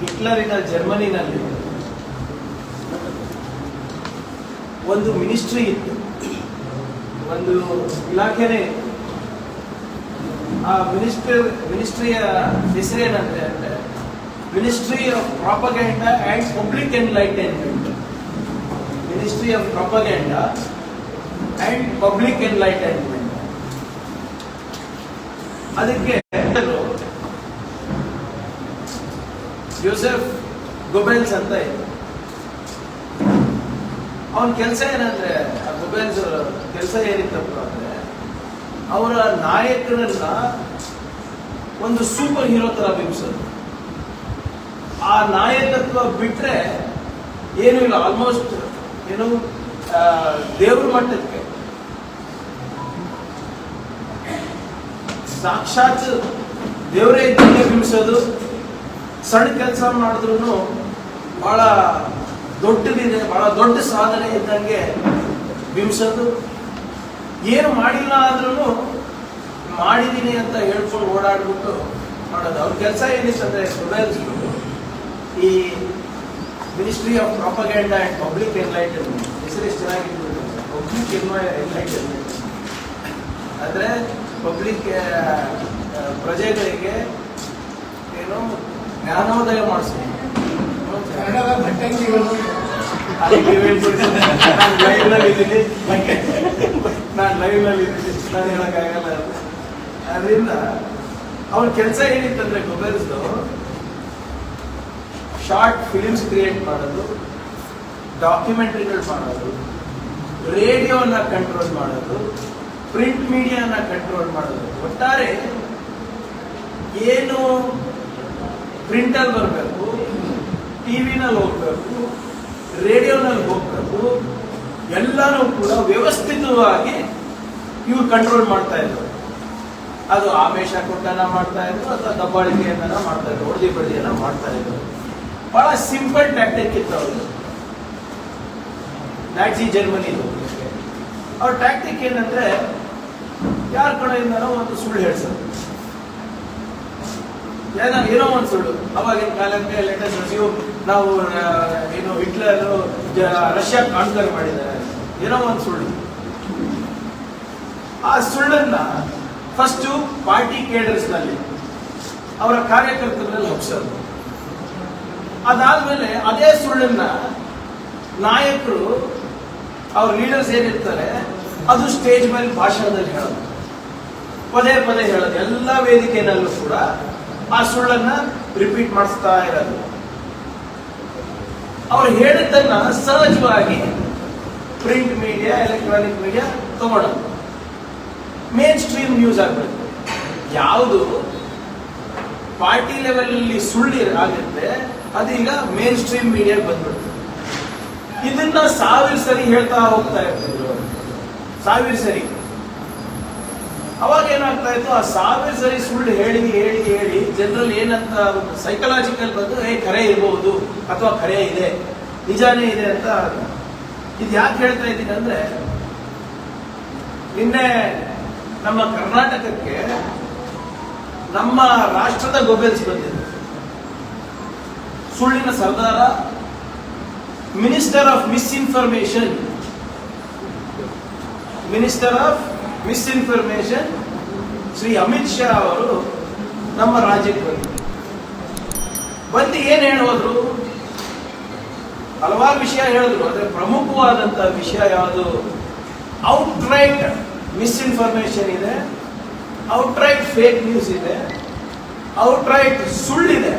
ಹಿಟ್ಲರಿನ ಜರ್ಮನಿನಲ್ಲಿ ಒಂದು ಮಿನಿಸ್ಟ್ರಿ ಇತ್ತು. ಒಂದು ಇಲಾಖೆನೇ. ಆ ಮಿನಿಸ್ಟ್ರಿ, ಮಿನಿಸ್ಟ್ರಿಯ ಹೆಸರೇನಂದ್ರೆ ಅಂದ್ರೆ ministry of propaganda and public enlightenment. Ministry of propaganda and public enlightenment. ಅದಕ್ಕೆ ಜೋಸೆಫ್ ಗೊಬೆಲ್ಸ್ ಅಂತ ಇದೆ ಅವನ ಕೆಲಸ ಏನಂದ್ರೆ, ಆ ಗೊಬೆಲ್ಸ್ ಕೆಲಸ ಏನಿತ್ತಪ್ಪ ಅಂದ್ರೆ, ಅವರ ನಾಯಕರನ್ನ ಒಂದು ಸೂಪರ್ ಹೀರೋ ತರ ಬಿಂಬಿಸೋದು. ಆ ನಾಯಕತ್ವ ಬಿಟ್ರೆ ಏನೂ ಇಲ್ಲ ಆಲ್ಮೋಸ್ಟ್ ಏನು ದೇವ್ರ ಮಟ್ಟಕ್ಕೆ. ಸಾಕ್ಷಾತ್ ದೇವರೇ ಇದ್ದಂಗೆ ಬಿಂಬಿಸೋದು. ಸಣ್ಣ ಕೆಲಸ ಮಾಡಿದ್ರು ಬಹಳ ದೊಡ್ಡದಿದೆ, ಬಹಳ ದೊಡ್ಡ ಸಾಧನೆ ಇದ್ದಂಗೆ ಬಿಂಬಿಸೋದು ಏನು ಮಾಡಿಲ್ಲ ಆದ್ರೂ ಮಾಡಿದ್ದೀನಿ ಅಂತ ಹೇಳ್ಕೊಂಡು ಓಡಾಡ್ಬಿಟ್ಟು ಮಾಡೋದು. ಅವ್ರ ಕೆಲಸ ಏನಿಷ್ಟಂದ್ರೆ ಸುಧಾರಿಸ್ಬಿಟ್ಟು ಸುಧಾರಿಸ್ ಈ ministry of propaganda and public enlightenment ಹೆಸರು ಎಷ್ಟು ಚೆನ್ನಾಗಿರ್ಬೋದು ಪಬ್ಲಿಕ್ ಎನ್ಲೈಟನ್ಮೆಂಟ್ ಅಂದ್ರೆ ಪಬ್ಲಿಕ್ ಪ್ರಜೆಗಳಿಗೆ ಏನು ಜ್ಞಾನೋದಯ ಮಾಡಿಸ್ಬೇಕು ಕನ್ನಡದ ಭಟ್ಟಂಗಿಗಳು. ನಾನು ಲೈವ್ನಲ್ಲಿ ಇದ್ದೀನಿ ನಾನು ಲೈವ್ನಲ್ಲಿ ಇದ್ದೀನಿ ನಾನು ಹೇಳೋಕ್ಕಾಗಲ್ಲ. ಅದರಿಂದ ಅವ್ರ ಕೆಲಸ ಏನಿತ್ತಂದ್ರೆ ಮೊಬೈಲ್ಸ್ದು ಶಾರ್ಟ್ ಫಿಲಿಮ್ಸ್ ಕ್ರಿಯೇಟ್ ಮಾಡೋದು ಡಾಕ್ಯುಮೆಂಟ್ರಿಗಳು ಮಾಡೋದು ರೇಡಿಯೋನ ಕಂಟ್ರೋಲ್ ಮಾಡೋದು ಪ್ರಿಂಟ್ ಮೀಡಿಯಾನ ಕಂಟ್ರೋಲ್ ಮಾಡೋದು. ಒಟ್ಟಾರೆ ಏನು ಪ್ರಿಂಟಲ್ಲಿ ಬರಬೇಕು, ಟಿವಿನಲ್ಲಿ ಹೋಗ್ಬೇಕು, ರೇಡಿಯೋನಲ್ಲಿ ಹೋಗ್ಬೇಕು, ಎಲ್ಲನೂ ಕೂಡ ವ್ಯವಸ್ಥಿತವಾಗಿ ಇವ್ರು ಕಂಟ್ರೋಲ್ ಮಾಡ್ತಾ ಇದ್ರು. ಅದು ಆಮೇಶ ಕೊಟ್ಟನ ಮಾಡ್ತಾ ಇದ್ರು, ಅಥವಾ ದಬ್ಬಾಳಿಕೆಯನ್ನ ಮಾಡ್ತಾ ಇದ್ರು, ಹೊಡೆದಿ ಬಡಿಯನ್ನ ಮಾಡ್ತಾ ಇದ್ರು. ಬಹಳ ಸಿಂಪಲ್ ಟ್ಯಾಕ್ಟಿಕ್ ಇತ್ತು ಅವರು ನ್ಯಾಟ್ಸಿ ಜರ್ಮನಿ ಅವ್ರ ಟ್ಯಾಕ್ಟಿಕ್ ಏನಂದ್ರೆ, ಯಾರ ಕಡೆಯಿಂದನೋ ಒಂದು ಸುಳ್ಳು ಹೇಳ್ಸೋದು. ಏನೋ ಒಂದು ಸುಳ್ಳು. ಅವಾಗಿನ ಕಾಲಕ್ಕೆ ಲೇಟೆಸ್ಟ್ ನೀವು ಏನು ಹಿಟ್ಲರ್ ರಷ್ಯಾ ಕಾನ್ಕರ್ ಮಾಡಿದ್ದಾರೆ. ಏನೋ ಒಂದು ಸುಳ್ಳು. ಆ ಸುಳ್ಳನ್ನ ಫಸ್ಟು ಪಾರ್ಟಿ ಕೇಡರ್ಸ್ನಲ್ಲಿ ಅವರ ಕಾರ್ಯಕರ್ತರಲ್ಲಿ ಹಬ್ಸೋದು ಅದಾದ್ಮೇಲೆ ಅದೇ ಸುಳ್ಳನ್ನ ನಾಯಕರು, ಅವ್ರ ಲೀಡರ್ಸ್ ಏನಿರ್ತಾರೆ ಅದು ಸ್ಟೇಜ್ ಮೇಲೆ ಭಾಷಣದಲ್ಲಿ ಹೇಳೋದು. ಪದೇ ಪದೇ ಹೇಳೋದು. ಎಲ್ಲ ವೇದಿಕೆಯಲ್ಲೂ ಕೂಡ ಆ ಸುಳ್ಳನ್ನ ರಿಪೀಟ್ ಮಾಡಿಸ್ತಾ ಇರೋದು. ಅವ್ರು ಹೇಳಿದ್ದನ್ನ ಸಹಜವಾಗಿ ಪ್ರಿಂಟ್ ಮೀಡಿಯಾ ಎಲೆಕ್ಟ್ರಾನಿಕ್ ಮೀಡಿಯಾ ತಗೊಳ್ಳೋದು. ಮೇನ್ ಸ್ಟ್ರೀಮ್ ನ್ಯೂಸ್ ಆಗಬೇಕು ಯಾವುದು? ಪಾರ್ಟಿ ಲೆವೆಲ್ ಅಲ್ಲಿ ಸುಳ್ಳು ಆಗುತ್ತೆ ಅದೀಗ ಮೇನ್ ಸ್ಟ್ರೀಮ್ ಮೀಡಿಯಾ ಬಂದ್ಬಿಡ್ತು ಇದನ್ನ ಸಾವಿರ ಸರಿ ಹೇಳ್ತಾ ಹೋಗ್ತಾ ಇರ್ತಿದ್ರು ಸಾವಿರ ಸರಿ. ಅವಾಗ ಏನಾಗ್ತಾ ಇತ್ತು? ಆ ಸಾವಿರ ಸರಿ ಸುಳ್ಳು ಹೇಳಿ ಹೇಳಿ ಹೇಳಿ ಜನರಲ್ಲಿ ಏನಂತ ಸೈಕಲಾಜಿಕಲ್ ಬಂದು ಏ, ಕರೆ ಇರಬಹುದು ಅಥವಾ ಕರೆ ಇದೆ, ನಿಜಾನೇ ಇದೆ ಅಂತ ಇದು ಯಾಕೆ ಹೇಳ್ತಾ ಇದ್ದೀನಿ ಅಂದ್ರೆ, ನಿನ್ನೆ ನಮ್ಮ ಕರ್ನಾಟಕಕ್ಕೆ ನಮ್ಮ ರಾಷ್ಟ್ರದ ಗೊಬೆಲ್ಸ್ ಬಂದಿದೆ. ಸುಳ್ಳಿನ ಸರ್ದಾರ minister of misinformation minister of misinformation Shri Amit Shah ಅವರು ನಮ್ಮ ರಾಜ್ಯಕ್ಕೆ ಬಂದರು ಬಂದು ಏನು ಹೇಳೋದ್ರು ಹಲವಾರು ವಿಷಯ ಹೇಳಿದ್ರು ಅಂದರೆ ಪ್ರಮುಖವಾದಂಥ ವಿಷಯ ಯಾವುದು? ಔಟ್ರೈಟ್ ಮಿಸ್ಇನ್ಫಾರ್ಮೇಶನ್ ಇದೆ ಔಟ್ರೈಟ್ ಫೇಕ್ ನ್ಯೂಸ್ ಇದೆ ಔಟ್ರೈಟ್ ಸುಳ್ಳಿದೆ.